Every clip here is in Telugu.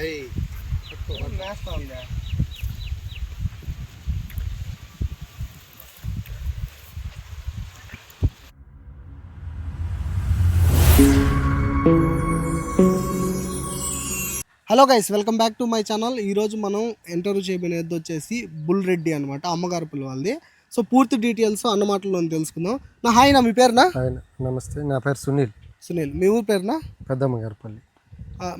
Hello guys welcome back to my channel ఈరోజు మనం ఇంటర్వ్యూ చేయబోయేది వచ్చేసి బుల్ రెడ్డి అనమాట అమ్మగారు పిల్లవాళ్ళది. సో పూర్తి డీటెయిల్స్ అన్న మాటల్లో తెలుసుకుందాం. నా హాయ్ నా మీ పేరునా? నమస్తే. నా పేరు సునీల్. సునీల్ మీ ఊరు పేరునా? పెద్దమ్మ గారిపల్లి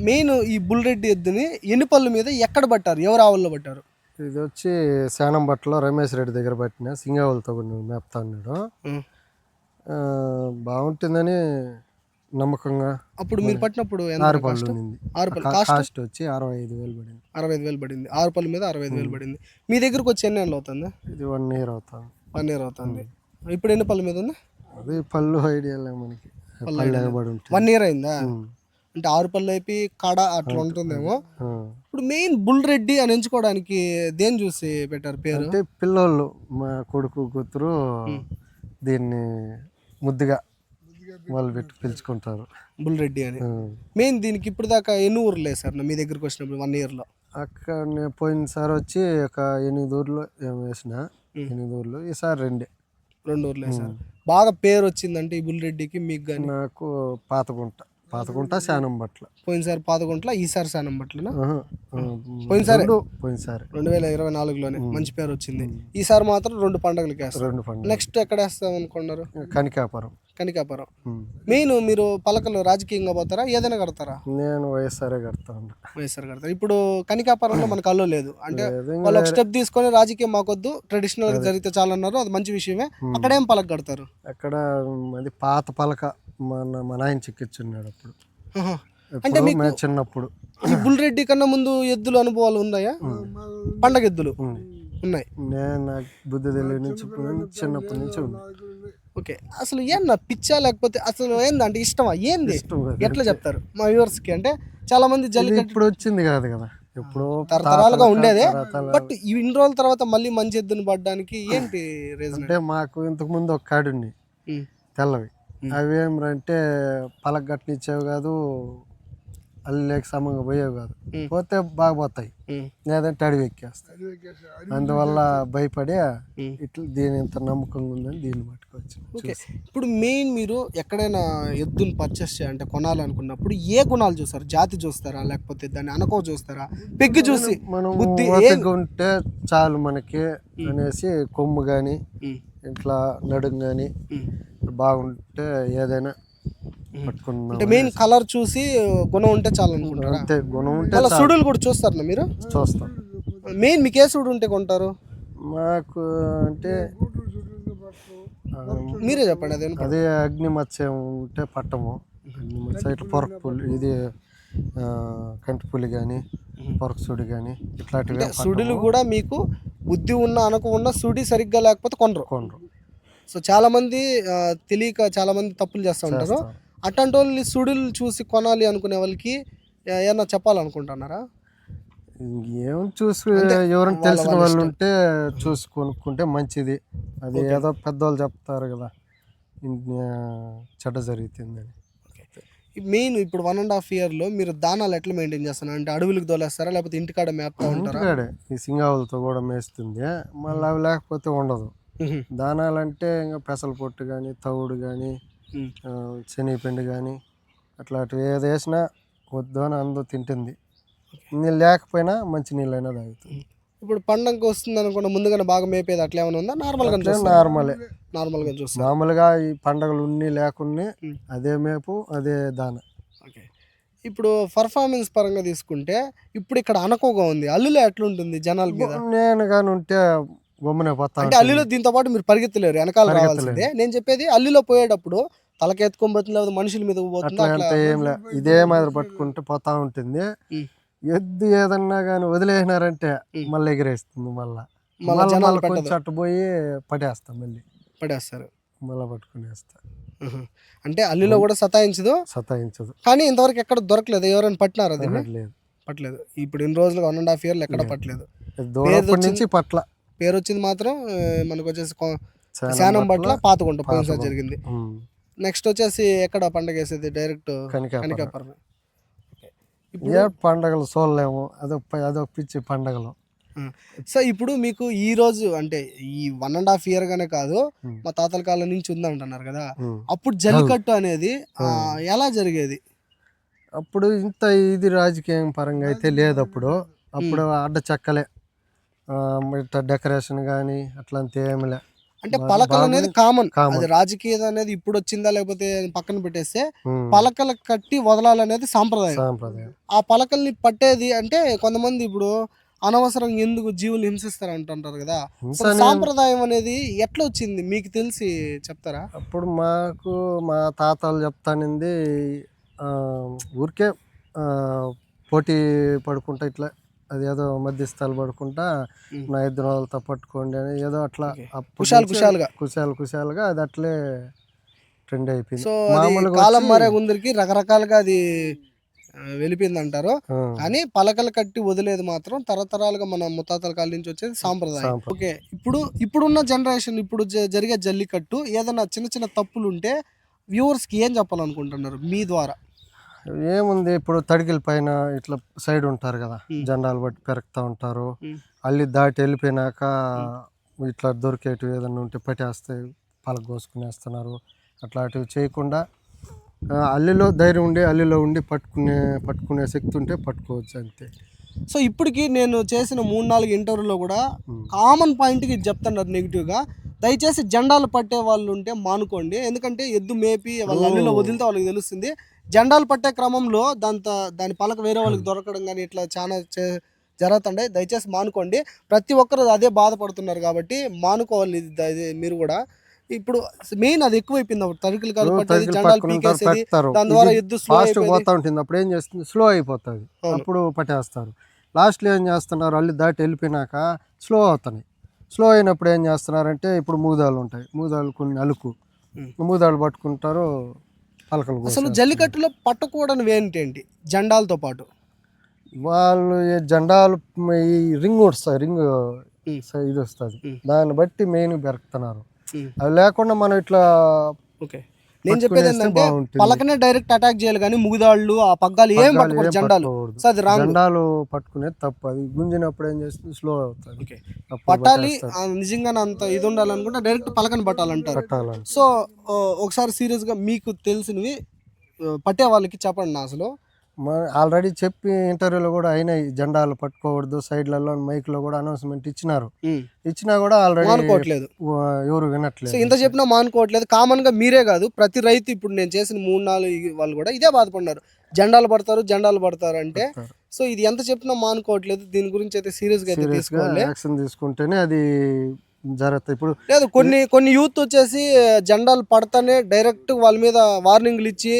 మెయిన్ ఈ బుల్ రెడ్డి ఎద్దుని ఎన్ని పళ్ళు మీద ఎక్కడ పట్టారు? ఎవరు ఆవుల్లో పట్టారు? ఇది వచ్చి శానం బట్టలో రమేష్ రెడ్డి దగ్గర పట్టిన సింగావులతో మేపుతా ఉన్నాడు బాగుంటుందని నమ్మకంగా అప్పుడు మీరు పట్టినప్పుడు ఆరు పళ్ళు ఆరు పళ్ళు. కాస్ట్ వచ్చి అరవై ఐదు వేలు పడింది. అరవై ఐదు వేలు పడింది. ఆరు పళ్ళు మీద అరవై ఐదు వేలు పడింది. మీ దగ్గరకు వచ్చి ఎన్ని నెలలు అవుతుంది? ఇది వన్ ఇయర్ అవుతాం వన్ ఇయర్ అవుతుంది. ఇప్పుడు ఎన్ని పళ్ళ మీద ఉంది? అది పళ్ళు ఐడియా మనకి. పళ్ళు వన్ ఇయర్ అయిందా. అంటే ఆరు పళ్ళు అయిపోయి కాడ అట్లా ఉంటుందేమో. ఇప్పుడు మెయిన్ బుల్ రెడ్డి అని ఎంచుకోవడానికి దేని చూసి పెట్టారు పేరు? అంటే పిల్లోళ్ళు మా కొడుకు కూతురు దీన్ని ముద్దుగా వాళ్ళు పెట్టి పిలుచుకుంటారు. బుల్ రెడ్డి అని. మెయిన్ దీనికి ఇప్పుడు దాకా ఎన్ని ఊర్లు లేదు సార్? మీ దగ్గరికి వచ్చినప్పుడు వన్ ఇయర్లో అక్కడ నేను పోయినసారి వచ్చి ఒక ఎనిమిది ఊర్లు ఏమో వేసిన. ఎనిమిది ఊర్లు ఈసారి రెండే. రెండు ఊర్లు వేసారు బాగా పేరు వచ్చిందంటే ఈ బుల్ రెడ్డికి మీకు కానీ నాకు పాతగుంట. పాతగుంట శానం బట్ల. పోయినసారి పాతగుంట్ల ఈసారి శానం. ఆ, పోయినసారి? పోయినసారి. రెండు వేల ఇరవై నాలుగులోనే మంచి పేరు వచ్చింది. ఈసారి మాత్రం రెండు పండుగలకి వేస్తారు రెండు పండుగ నెక్స్ట్ ఎక్కడ వేస్తాం అనుకున్నారు? కనికాపురం. కనికాపురం. మెయిన్ మీరు పలకలు రాజకీయంగా పోతారా ఏదైనా కడతారా? నేను వైఎస్ఆర్ఏ కడతా ఉన్నా వైఎస్ఆర్ కడతారు. ఇప్పుడు కనికాపురంలో మనకు అల్లు లేదు. అంటే వాళ్ళు ఒక స్టెప్ తీసుకొని రాజకీయం మాకొద్దు ట్రెడిషనల్గా జరిగితే చాలన్నారు అది మంచి విషయమే. అక్కడేం పలక కడతారు? అక్కడ అది పాత పలక. మన మా నాయన చిక్కిచ్చున్నాడు అప్పుడు. ఎప్పుడో మేము చిన్నప్పుడు ఈ బుల్ రెడ్డి కన్నా ముందు ఎద్దులు అనుభవాలు ఉన్నాయా? పండగ ఎద్దులు ఉంది. ఉన్నాయి. నేను నాకు బుద్ధి తెలియని నుంచి చిన్నప్పటి నుంచి ఉంది ఓకే. అసలు ఏందా పిచ్చా లేకపోతే అసలు ఏందంటే ఇష్టమా? ఏంది? ఇష్టం కదా. ఎట్లా చెప్తారు? మా వ్యూవర్స్కి అంటే చాలా మంది ఇది జల్లికట్టు ఇప్పుడు వచ్చింది కాదు కదా. ఎప్పుడో తరతరాలుగా ఉండేదే. తరతరాల- బట్ ఇన్ని రోజుల తర్వాత మళ్ళీ మంచి ఎద్దును పడడానికి ఏంటి రీజన్ అంటే మాకు ఇంతకు ముందు ఒక కాడుంది తెల్లవి. అవి ఏమంటే పలక గట్టినిచ్చేవి కాదు అల్లేక సమంగా పోయేవి కాదు. పోతే బాగా పోతాయి. లేదంటే అడవి ఎక్కేస్తాయి. అందువల్ల భయపడి. ఇట్లా దీని ఇంత నమ్మకంగా ఉందని దీన్ని పట్టుకోవచ్చు ఓకే. ఇప్పుడు మెయిన్ మీరు ఎక్కడైనా ఎద్దును పర్చేస్ చేయాలంటే కొనాలనుకున్నప్పుడు ఏ గుణాలు చూస్తారు? జాతి చూస్తారా? లేకపోతే దాన్ని అనకో చూస్తారా? పెగ్గి చూసి మనం ఉంటే చాలు మనకి అనేసి కొమ్ము కానీ. ఇట్లా నడుం కానీ. బాగుంటే ఏదైనా అంటే మెయిన్ కలర్ చూసి గుణం ఉంటే చాలు అనుకుంటారా? అంతే గుణం ఉంటే మళ్ళీ సుడులు కూడా చూస్తారా మీరు? చూస్తాం. మెయిన్ మీకు ఏ సుడు ఉంటే కొంటారు? మాకు అంటే మీరే చెప్పండి అదే అదే అగ్ని మత్స్యం ఉంటే పట్టము. అగ్ని మత్స్య ఇట్లా పొరక పులి ఇది ఆ, కంటి పులి కానీ పొరక సుడి కానీ ఇట్లాంటివి సుడులు కూడా మీకు బుద్ధి ఉన్న అనకు ఉన్న సుడి సరిగ్గా లేకపోతే కొనరు కొనరు సో చాలా మంది ఆ, తెలియక చాలా మంది తప్పులు చేస్తూ ఉంటారు. అట్లాంటి వాళ్ళు సుడులు చూసి కొనాలి అనుకునే వాళ్ళకి ఏమన్నా చెప్పాలనుకుంటున్నారా? ఏం చూసి ఎవరైనా తెలిసిన వాళ్ళు ఉంటే చూసి కొనుక్కుంటే మంచిది. అది ఏదో పెద్దవాళ్ళు చెప్తారు కదా. చెడ్డ జరుగుతుందని మెయిన్ ఇప్పుడు వన్ అండ్ హాఫ్ ఇయర్లో మీరు దానాలు ఎట్లా మెయింటైన్ చేస్తున్నారు? అంటే అడవులకు దోలేస్తారా? లేకపోతే ఇంటికాడ మేపుతా ఉంటారా? ఇంటికాడే ఈ సింగావులతో కూడా మేస్తుంది. మళ్ళీ అవి లేకపోతే ఉండదు. దానాలంటే ఇంకా పెసల పొట్టు కానీ తవుడు కానీ. శనగపిండి కానీ అట్లాంటివి ఏది వేసినా వద్దు అని అందరూ తింటుంది. నీళ్ళు లేకపోయినా మంచి నీళ్ళైనా తాగుతుంది. ఇప్పుడు పండగకి వస్తుంది అనుకున్న ముందుగానే బాగా మేపేది అట్లా ఏమైనా ఉందా? నార్మల్గా నార్మలే నార్మల్గా చూస్తారు మామూలుగా ఈ పండగలు ఉన్ని లేకున్నా. అదే మేపు అదే దాన. ఓకే. ఇప్పుడు పర్ఫార్మెన్స్ పరంగా తీసుకుంటే ఇప్పుడు ఇక్కడ అనకోగా ఉంది. అల్లులో ఎట్లుంటుంది జనాల మీద? నేను కానీ ఉంటే గమ్మునే పోతా అంటే అల్లులో దీంతో పాటు మీరు పరిగెత్తలేరు వెనకాల రావాల్సిందే. నేను చెప్పేది అల్లులో పోయేటప్పుడు తలకెత్తుకొని పోతుంది లేదా మనుషుల మీద పోతుంది అట్లా అట్లా అంత ఏం లే. ఇదే మాదిరి పట్టుకుంటే పోతా ఉంటుంది. ఎద్దు ఏదన్నా కానీ వదిలేసినారంటే మళ్ళీ ఎగిరేస్తుంది మళ్ళా. మళ్ళా. కొంచెం అట్టు పోయి పడేస్తాం మళ్ళీ. పడేస్తారు. మళ్ళీ పట్టుకునేస్తా. అంటే అల్లులో కూడా సతాయించదు? సతాయించదు. కానీ ఇంతవరకు ఎక్కడ దొరకలేదు. ఎవరైనా పట్టినారు అది లేదు పట్టలేదు. ఇప్పుడు ఇన్ని రోజులు వన్ అండ్ హాఫ్ ఇయర్లు ఎక్కడ పట్టలేదు. నుంచి పట్ల పేరు వచ్చింది మాత్రం మనకు వచ్చేసి శానం పట్ల పోయినసారి జరిగింది. నెక్స్ట్ వచ్చేసి ఎక్కడ పండగ వేసేది? డైరెక్ట్ కనికాపురం. ఏ పండగలు చూడలేము. అదొక అదొక పిచ్చి పండగలు. సో ఇప్పుడు మీకు ఈ రోజు అంటే ఈ వన్ అండ్ హాఫ్ ఇయర్ గానే కాదు. మా తాతల కాలం నుంచి ఉందంటున్నారు కదా. అప్పుడు జల్లికట్టు అనేది ఎలా జరిగేది? అప్పుడు ఇంత ఇది రాజకీయం పరంగా అయితే లేదు అప్పుడు అప్పుడు అడ్డ చెక్కలే. ఇట్లా డెకరేషన్ కానీ అట్లాంటి ఏమి లే. అంటే పలకలు అనేది కామన్. అది రాజకీయ అనేది ఇప్పుడు వచ్చిందా లేకపోతే పక్కన పెట్టేస్తే. పలకలు కట్టి వదలాలనేది సాంప్రదాయం. సాంప్రదాయం. ఆ పలకల్ని పట్టేది అంటే కొంతమంది ఇప్పుడు అనవసరం ఎందుకు జీవులు హింసిస్తారు అంటుంటారు కదా. సాంప్రదాయం అనేది ఎట్లా వచ్చింది? మీకు తెలిసి చెప్తారా? అప్పుడు మాకు మా తాతలు చెప్తానింది ఊరికే పోటీ పడుకుంటా ఇట్లా అది ఏదో మధ్యస్థాలు పడుకుంటా. నా ఇద్దరు వాళ్ళతో పట్టుకోండి అని ఏదో అట్లా కుశాల్ కుశాల్గా. కుశాలు కుశాలుగా అది అట్లే ట్రెండ్ అయిపోయింది. సో కాలం మారే ముందరికి రకరకాలుగా అది వెళ్ళిపోయింది అంటారు కానీ పలకలు కట్టి వదిలేదు మాత్రం తరతరాలుగా మన ముత్తాతల కాలం నుంచి వచ్చేది సాంప్రదాయం. ఓకే. ఇప్పుడు ఇప్పుడున్న జనరేషన్ ఇప్పుడు జరిగే జల్లికట్టు ఏదైనా చిన్న చిన్న తప్పులు ఉంటే వ్యూవర్స్కి ఏం చెప్పాలనుకుంటున్నారు మీ ద్వారా? ఏముంది? ఇప్పుడు తడికిల పైన ఇట్లా సైడ్ ఉంటారు కదా. జెండాలు బట్టి పెరుగుతూ ఉంటారు. అల్లి దాటి వెళ్ళిపోయినాక ఇట్లా దొరికేటివి ఏదైనా ఉంటే పట్టేస్తే పలక కోసుకునేస్తున్నారు అట్లాంటివి చేయకుండా అల్లిలో ధైర్యం ఉండి అల్లిలో ఉండి పట్టుకునే పట్టుకునే శక్తి ఉంటే పట్టుకోవచ్చు అంతే. సో ఇప్పటికి నేను చేసిన మూడు నాలుగు ఇంటర్వ్యూలో కూడా. కామన్ పాయింట్కి ఇది చెప్తున్నారు నెగిటివ్గా. దయచేసి జెండాలు పట్టే వాళ్ళు ఉంటే మానుకోండి. ఎందుకంటే ఎద్దు మేపి వాళ్ళ అల్లులో వదిలితే వాళ్ళకి తెలుస్తుంది. జెండాలు పట్టే క్రమంలో దాంతో దాని పలక వేరే వాళ్ళకి దొరకడం కానీ ఇట్లా చాలా చే- జరుగుతుండే దయచేసి మానుకోండి. ప్రతి ఒక్కరు అదే బాధపడుతున్నారు కాబట్టి మానుకోవాలి ఇది మీరు కూడా. ఇప్పుడు మెయిన్ అది ఎక్కువైపోయింది అప్పుడు. తడికలు కాలు పట్టేది తడికిలు జెండాలు పీకేసేది. దాని ద్వారా ఎద్దు స్లో పోతా ఉంటుంది అప్పుడు ఏం చేస్తుంది? స్లో అయిపోతుంది. అప్పుడు పట్టేస్తారు. లాస్ట్లో ఏం చేస్తున్నారు? అల్లి దాటి వెళ్ళిపోయినాక స్లో అవుతున్నాయి. స్లో అయినప్పుడు ఏం చేస్తున్నారంటే ఇప్పుడు మూదాలు ఉంటాయి. మూదాలు కొన్ని అలుకు. ఉమ్. మూదాలు పట్టుకుంటారు. పలకలు అసలు. జల్లికట్టులో పట్టకూడనివి ఏంటండి జెండాలతో పాటు వాళ్ళు ఈ జెండాలు ఈ రింగ్ వస్తాయి రింగ్. ఇది వస్తుంది. దాన్ని బట్టి మెయిన్ పెరుకుతున్నారు ఉమ్. అవి లేకుండా మనం ఇట్లా ఓకే నేను చెప్పేది ఏంటంటే. పలకనే డైరెక్ట్ అటాక్ చేయాలి కానీ ముగిదాళ్ళు ఆ పగ్గాలు ఏం పట్టుకోరు జెండాలు. సో అది రాంగ్. జెండాలు పట్టుకునేది తప్పు. అది గుంజినప్పుడు ఏం చేస్తుంది? స్లో అవుతుంది. పట్టాలి నిజంగానే అంత ఇది ఉండాలనుకుంటే డైరెక్ట్ పలకని పట్టాలంటారు. సో ఒకసారి సీరియస్గా మీకు తెలిసినవి పట్టే వాళ్ళకి చెప్పండి అసలు. ఆల్రెడీ చెప్పి ఇంటర్వ్యూలో కూడా అయినాయి. జెండాలు పట్టుకోకూడదు సైడ్లలో మైక్లో కూడా అనౌన్స్మెంట్ ఇచ్చినారు. ఇచ్చినా కూడా ఆల్రెడీ మానుకోవట్లేదు. ఎవరు సో వినట్లేదు ఇంత చెప్పినా మానుకోవట్లేదు. కామన్గా మీరే కాదు ప్రతి రైతు ఇప్పుడు నేను చేసిన మూడు నాలుగు వాళ్ళు కూడా ఇదే బాధపడినారు. జెండాలు పడతారు జెండాలు పడతారు అంటే సో ఇది ఎంత చెప్పినా మానుకోవట్లేదు. దీని గురించి అయితే సీరియస్గా తీసుకోవాలి యాక్షన్ తీసుకుంటేనే అది జరుగుతుంది ఇప్పుడు లేదు కొన్ని కొన్ని యూత్ వచ్చేసి జెండాలు పడతానే డైరెక్ట్ వాళ్ళ మీద వార్నింగ్లు ఇచ్చి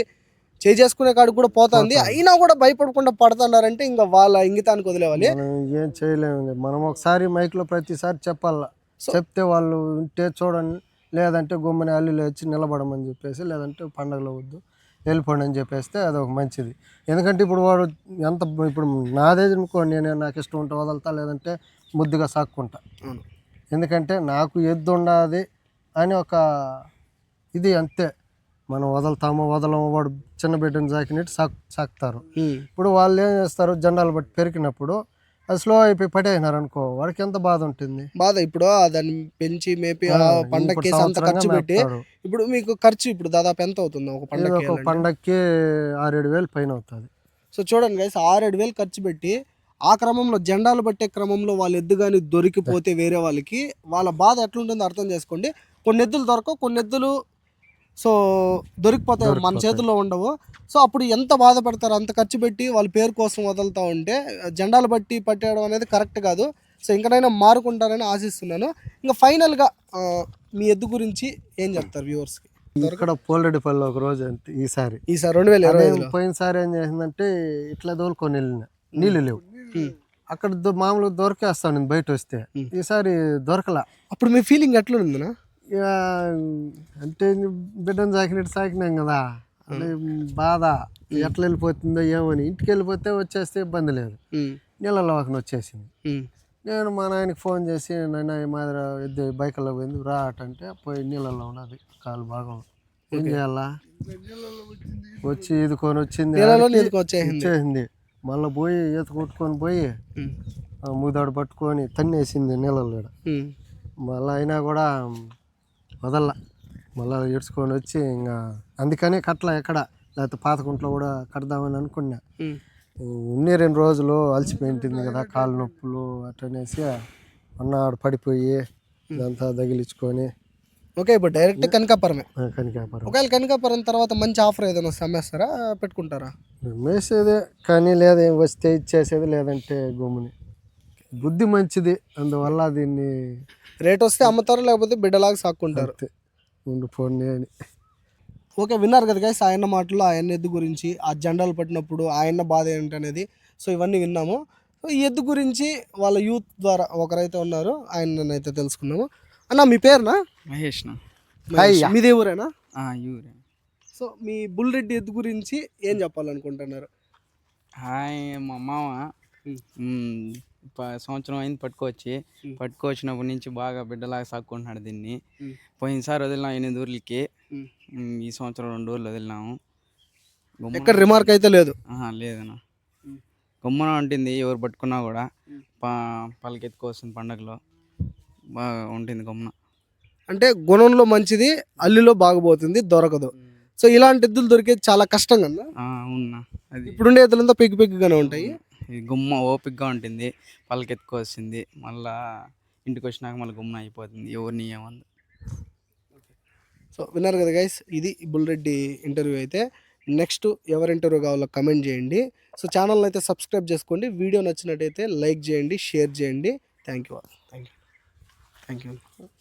చేసుకునే కాడికి కూడా పోతుంది. అయినా కూడా భయపడకుండా పడుతున్నారంటే ఇంకా వాళ్ళ ఇంగితానికి వదిలేవాలి. ఏం చేయలేము మనం ఒకసారి మైక్లో ప్రతిసారి చెప్పాల? చెప్తే వాళ్ళు ఉంటే చూడండి. లేదంటే గుమ్మని అల్లిలో వచ్చి నిలబడమని చెప్పేసి లేదంటే పండగలో వద్దు వెళ్ళిపోండి అని చెప్పేస్తే అది ఒక మంచిది. ఎందుకంటే ఇప్పుడు వాడు ఎంత ఇప్పుడు నాదే అనుకో నేను నాకు ఇష్టం ఉంటే వదలుతా లేదంటే ముద్దుగా సాక్కుంటా. ఎందుకంటే నాకు ఎద్దు ఉన్నది అని ఒక ఇది అంతే. మనం వదలుతామో వదలమో వాడు చిన్న బిడ్డను సాకినట్టు సాక్ సాకుతారు. ఇప్పుడు వాళ్ళు ఏం చేస్తారు? జెండాలు బట్టి పెరిగినప్పుడు అది స్లో అయిపోయి పట్టేసినారు అనుకో వాడికి ఎంత బాధ ఉంటుంది? బాధ ఇప్పుడు ఆ దాన్ని పెంచి మేపి పండక్కి అంత ఖర్చు పెట్టి. ఇప్పుడు మీకు ఖర్చు ఇప్పుడు దాదాపు ఎంత అవుతుంది ఒక పండక్కి ఒక పండక్కి ఆరేడు వేలు పైన అవుతుంది. సో చూడండి గైస్ ఆరేడు వేలు ఖర్చు పెట్టి ఆ క్రమంలో జెండాలు పట్టే క్రమంలో వాళ్ళ ఎద్దు కానీ దొరికిపోతే వేరే వాళ్ళకి వాళ్ళ బాధ ఎట్లుంటుందో అర్థం చేసుకోండి. కొన్ని ఎద్దులు దొరకవు కొన్ని ఎద్దులు సో దొరికిపోతాయి మన. చేతుల్లో ఉండవు. సో అప్పుడు ఎంత బాధపడతారు అంత ఖర్చు పెట్టి వాళ్ళ పేరు కోసం వదులుతా ఉంటే జెండాలు బట్టి పట్టేయడం అనేది కరెక్ట్ కాదు. సో ఇంకనైనా మారుకుంటారని ఆశిస్తున్నాను. ఇంకా ఫైనల్గా మీ ఎద్దు గురించి ఏం చెప్తారు వ్యూవర్స్కి? ఇక్కడ పోలరెడ్డిపల్లి ఒక రోజు అంతే ఈసారి ఈసారి రెండు వేల ఇరవై పోయినసారి ఏం చేసిందంటే ఇట్లా దోలుకొని వెళ్ళిన. నీళ్ళు లేవు. అక్కడ మామూలుగా దొరికేస్తాను నేను బయట వస్తే. ఈసారి దొరకలా. అప్పుడు మీ ఫీలింగ్ ఎట్లుందినా ఇక అంటే బిడ్డను సాకినట్టు సాకినాం కదా. అంటే బాధ. ఎట్లా వెళ్ళిపోతుందో ఏమని. ఇంటికి వెళ్ళిపోతే వచ్చేస్తే ఇబ్బంది లేదు. నీళ్ళలో వాకన వచ్చేసింది. నేను మా నాయనకి ఫోన్ చేసి నాయన ఈ మాదిరి ఎద్దు బైక్లో పోయింది రా అంటే పోయి నీళ్ళలో ఉన్నది కాలు భాగం ఏం చేయాలా? వచ్చి ఇది కొని వచ్చింది వచ్చేసింది. మళ్ళీ పోయి ఈత కొట్టుకొని పోయి ముదాడు పట్టుకొని తన్నేసింది నీళ్ళలో మళ్ళీ అయినా కూడా వదల్ల. మళ్ళీ ఏడ్చుకొని వచ్చి ఇంకా అందుకనే కట్ల ఎక్కడ. లేకపోతే పాతకుంట్లో కూడా కడదామని అనుకున్నా. ఉన్నే రెండు రోజులు అలసిపోయింటుంది కదా కాళ్ళు నొప్పులు అట్టనేసి ఉన్నాడు పడిపోయి ఇదంతా తగిలించుకొని. ఓకే ఇప్పుడు డైరెక్ట్ కనకాపురమే. కనికాపురం. ఒకవేళ కనకాపురం తర్వాత మంచి ఆఫర్ ఏదైనా వస్తే అమ్మేస్తారా పెట్టుకుంటారా? మేసేదే కానీ లేదా ఏం వస్తే ఇచ్చేసేది లేదంటే గమ్ముని. బుద్ధి మంచిది అందువల్ల దీన్ని రేట్ వస్తే అమ్ముతారు లేకపోతే బిడ్డలాగా సాక్కుంటారు? ఉండిపోండి అని. ఓకే విన్నారు కదా గైస్ ఆయన మాటలు ఆయన ఎద్దు గురించి ఆ జెండాలు పట్టినప్పుడు ఆయన బాధ ఏంటనేది. సో ఇవన్నీ విన్నాము. సో ఈ ఎద్దు గురించి వాళ్ళ యూత్ ద్వారా ఒకరైతే ఉన్నారు ఆయన అయితే తెలుసుకున్నాము అన్న మీ పేరునా? మహేష్న మహేష్. మీదే ఊరేనా? సో మీ బుల్ రెడ్డి ఎద్దు గురించి ఏం చెప్పాలనుకుంటున్నారు? హాయ్ మా మామ. సంవత్సరం అయింది పట్టుకొచ్చి. పట్టుకొచ్చినప్పటి నుంచి బాగా బిడ్డలాగా సాక్కుంటున్నాడు దీన్ని. పోయినసారి వదిలినాం ఎనిమిది ఊర్లకి. ఈ సంవత్సరం రెండు ఊర్లు వదిలినాము. ఎక్కడ రిమార్క్ అయితే లేదు. లేదన్న. గమ్మున ఉంటుంది ఎవరు పట్టుకున్నా కూడా. పా పలకెత్తుకోవాల్సిన పండగలో బాగా ఉంటుంది గమ్మున అంటే గుణంలో మంచిది అల్లిలో బాగపోతుంది దొరకదు. సో ఇలాంటి ఎద్దులు దొరికేది చాలా కష్టం కదా? అవునా. అది ఇప్పుడుండే ఎద్దులంతా పెగ్గు పెగ్గుగానే ఉంటాయి. ఇది గుమ్మ ఓపికగా ఉంటుంది. పలకెత్తుకోవాల్సింది మళ్ళా ఇంటికి వచ్చినాక మళ్ళీ గుమ్మ అయిపోతుంది. ఎవరిని ఏమంది. సో విన్నారు కదా గైస్ ఇది బుల్ రెడ్డి ఇంటర్వ్యూ అయితే. నెక్స్ట్ ఎవరి ఇంటర్వ్యూ కావాలో కమెంట్ చేయండి. సో ఛానల్ని అయితే సబ్స్క్రైబ్ చేసుకోండి. వీడియో నచ్చినట్టయితే లైక్ చేయండి షేర్ చేయండి. Thank you thank you thank you